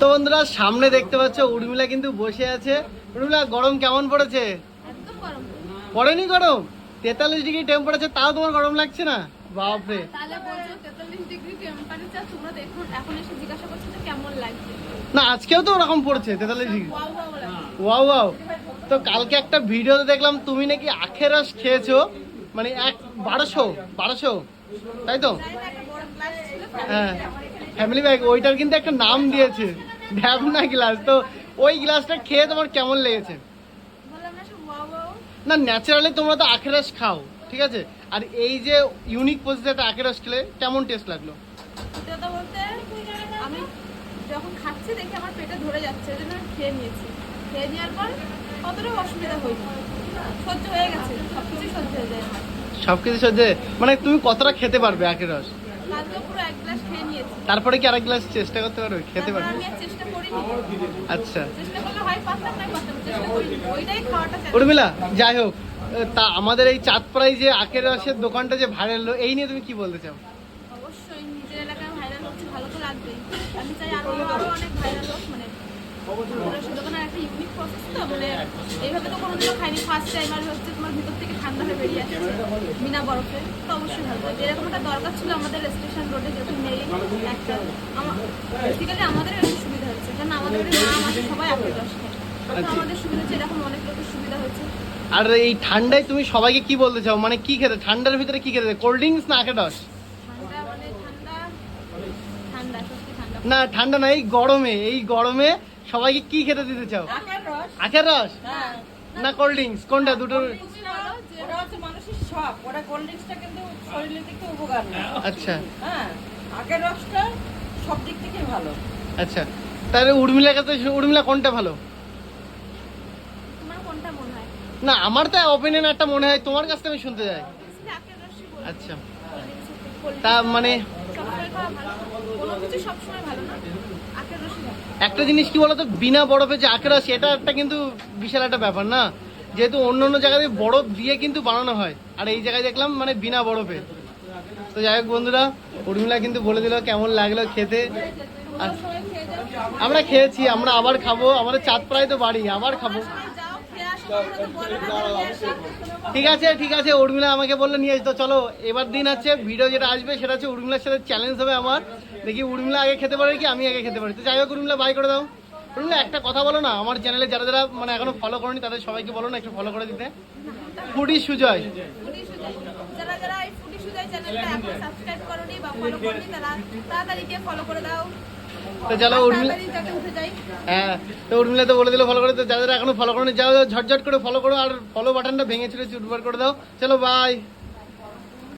তো বন্ধুরা সামনে দেখতে পাচ্ছ উর্মিলা কিন্তু বসে আছে। উর্মিলা গরম কেমন পড়েছে? পড়েনি গরম? তেতাল্লিশ ডিগ্রি টেম্পারেচার তাও তোমার গরম লাগছে না? বাপরে। তাহলে বলছো তেতাল্লিশ ডিগ্রি টেম্পারেচার তোমরা দেখুন এখন এসে জিজ্ঞাসা করছ যে কেমন লাগছে। না আজকেও তো ওরকম পড়ছে তেতাল্লিশ ডিগ্রি। ওয়াও ওয়াও তো কালকে একটা ভিডিওতে দেখলাম তুমি নাকি আখের রস খেয়েছো? মানে এক বারোশো বারোশো তাই তো? হ্যাঁ ফ্যামিলি ব্যাগ ওইটার কিন্তু একটা নাম দিয়েছে। ঢ্যাবনা গ্লাস। তো ওই গ্লাসটা খেয়ে তোমার কেমন লেগেছে? না ন্যাচারালি তোমরা তো আখের রস খাও ঠিক আছে? আর এই যে ইউনিক একটা আখের রস খেলে কেমন টেস্ট লাগল? সত্যি কথা বলতে আমি যখন খাচ্ছি দেখে আমার পেটে ধরে যাচ্ছে ওই খেয়ে নিয়েছি। খেয়ে নেওয়ার পর অতটাও অসুবিধা হয়নি। সহ্য হয়ে গেছে সব সহ্য হয়ে যায়। আমার সব কিছু সহ্যে মানে তুমি কতটা খেতে পারবে আখের রস? তারপরে কি আরেক গ্লাস চেষ্টা করতে পারবে? খেতে পারবে? আচ্ছা। উর্মিলা যাই হোক তা আমাদের এই চাঁদপাড়ায় যে আখের রসের দোকানটা যে ভাইরাল হলো এই নিয়ে তুমি কি বলতে চাও? অবশ্যই নিজের এলাকায় ভাইরাল হচ্ছে ভালো তো লাগবেই। আমি চাই আরও আরও অনেক ভাইরাল হোক মানে দোকানের একটা ইউনিক প্রসেস তো মানে এইভাবে তো কোনোদিনও খাইনি ফার্স্ট টাইম আর হচ্ছে তোমার ভিতর থেকে ঠান্ডা হয়ে বেরিয়ে আসছে বিনা বরফে তো অবশ্যই ভালো লাগবে এরকম একটা দরকার ছিল আমাদের স্টেশন রোডে যেহেতু নেই একটা বেসিক্যালি আমাদের একটু সুবিধা হচ্ছে কারণ আমাদের মা মাসে সবাই আপেল রস খায়। আমাদের সুবিধা হচ্ছে এরকম অনেক লোকের সুবিধা হয়েছে আর এই ঠান্ডায় তুমি সবাইকে কি বলতে চাও? মানে কি খেতে? ঠান্ডার ভিতরে কি খেতে? কোল্ড ড্রিঙ্কস না রস মানে ঠান্ডা ঠান্ডা ঠান্ডা। না ঠান্ডা না এই গরমে এই গরমে সবাইকে কি খেতে দিতে চাও? আখের রস। আখের রস? হ্যাঁ। না কোল্ড ড্রিঙ্কস কোনটা? দুটো আচ্ছা। হ্যাঁ। আখের রসটা সব দিক থেকে ভালো। আচ্ছা। তাহলে উর্মিলা কাছে উর্মিলা কোনটা ভালো? তোমার কোনটা মনে হয়? না আমার তো ওপিনিয়ন একটা মনে হয় তোমার কাছ থেকে আমি শুনতে চাই। আচ্ছা। তা মানে। একটা জিনিস কি বলতো বিনা বরফে যে আখের রস এটা একটা কিন্তু বিশাল একটা ব্যাপার না যেহেতু অন্য অন্য জায়গায় বরফ দিয়ে কিন্তু বানানো হয় আর এই জায়গায় দেখলাম মানে বিনা বরফে তো যাই হোক বন্ধুরা, উর্মিলা কিন্তু বলে দিল কেমন লাগল খেতে। আমরা খেয়েছি, আমরা আবার খাব, আমাদের চাঁদ প্রায় তো বাড়ি, আবার খাব ঠিক আছে ঠিক আছে, উর্মিলা আমাকে বলল, নিয়ে আসতো চলো, এবার দিন আছে ভিডিও যেটা আসবে সেটা হচ্ছে উর্মিলার সাথে চ্যালেঞ্জ হবে আমার। দেখি উর্মিলা আগে খেতে পারে কি, আমি আগে খেতে পারি। তো যাই হোক, উর্মিলা বাই করে দাও। উর্মিলা, একটা কথা বলো না, আমার চ্যানেলে যারা যারা মানে এখনও ফলো করেনি, তাদের সবাইকে বলো না, একটু ফলো করে দিতে। ফুডি সুজয়। ফুডি সুজয়। চ্যানেলটা এখন সাবস্ক্রাইব বা ফলো তারা তাড়াতাড়ি ফলো করে দাও। তো চলো উর্মিলা হ্যাঁ তো উর্মিলা তো বলে দিল ফলো করে তো যারা এখনও ফলো করেনি যাও ঝটঝট করে ফলো করো আর ফলো বাটনটা ভেঙে চুটবার করে দাও। চলো বাই